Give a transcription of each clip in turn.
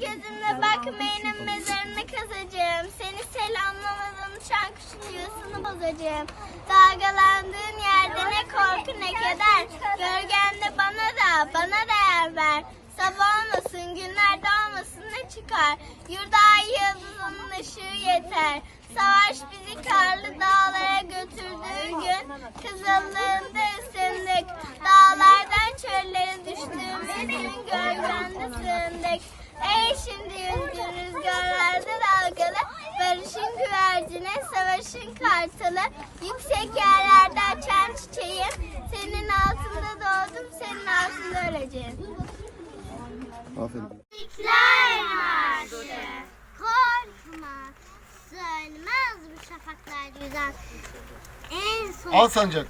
gözümle bakmayanın mezarını kazacağım. Seni selamlamadan uçan kuşun yuvasını bozacağım. Dalgalandığın yerde ne korku ne keder. Gölgende bana da, bana da yer ver. Sabah olmasın, günler doğmasın ne çıkar. Yurda ay yıldızının ışığı yeter. Savaş bizi karlı dağlara götürdüğü gün kızıllığında güvercine, savaşın kartalı, yüksek yerlerde açan çiçeğim, senin altında doğdum, senin altında öleceğim. Aferin. İstiklal Marşı. Korkma, sönmez bu şafaklar yüzen. En son Al sancak.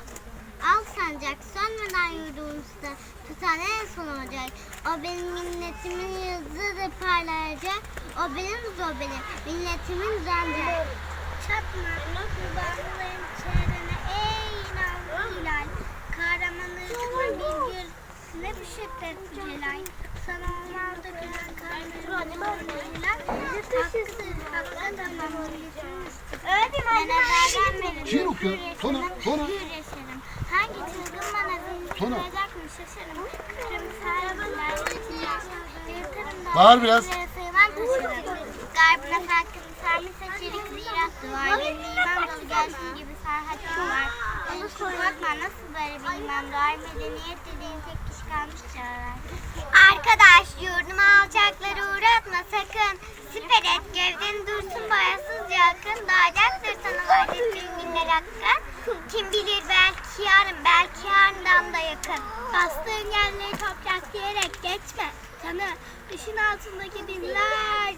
al sancak sönmeden yurdumuzda tutan en son olacak. O benim milletimin yıldızı parlayacak. O benim o benim milletimin zence. Çatma kurbanlarım çevrene ey inanlı hilal. Kahramanlıkla bir gül ne bir şiddet celal. Sana olmaz dökülen kahramanlıkla hilal. Hakkıdır hakkı tamam Şiir okuyor. Tona, tona. Hangi çılgın bana Tona. şaşarım. Kırmızı. Yırtarım da Bağır biraz. taşırım. Garbına farkını sarmış saçerik zirat duvar. Benim iman dolu gelsin gibi sarhatım var. Olursun korkma nasıl böyle bir iman doğar. Medeniyet dediğin tek kişi kalmış çağlar. Arkadaş yurduma alçakları uğratma sakın. Siper et gövdeni dursun boyasızca akın. Doğacaktır sana vaat ettiğin günler hakkı. Kim bilir belki yarın belki yarından da yakın. Bastığın yerleri toprak diyerek geçme. Tanı düşün altındaki binlerce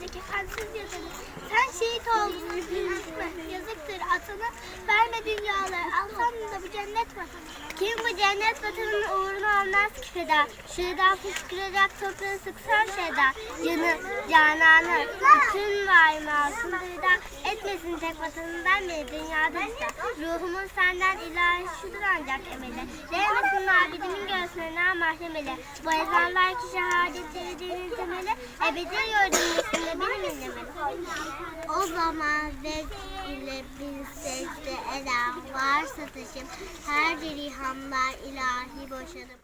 Yazıktır atanı verme dünyaları. Alsan da bu cennet vatanı. Kim bu cennet vatanının uğruna olmaz ki feda. Şuradan fışkıracak toprağı sıksan şeda. Canı, cananı, bütün varlığını alsın duyda. Etmesin tek vatanından beni dünyada iste. Ruhumun senden ilahi şudur ancak emeli. Değmesin abidimin göğsüne mahlemeli. Bu ezanlar ki şehadetleri dinin temeli. Ebedi yurdun üstünde benim. O zaman zevk ile bir secde eden varsa taşım her bir ilhamlar ilahi boşanıp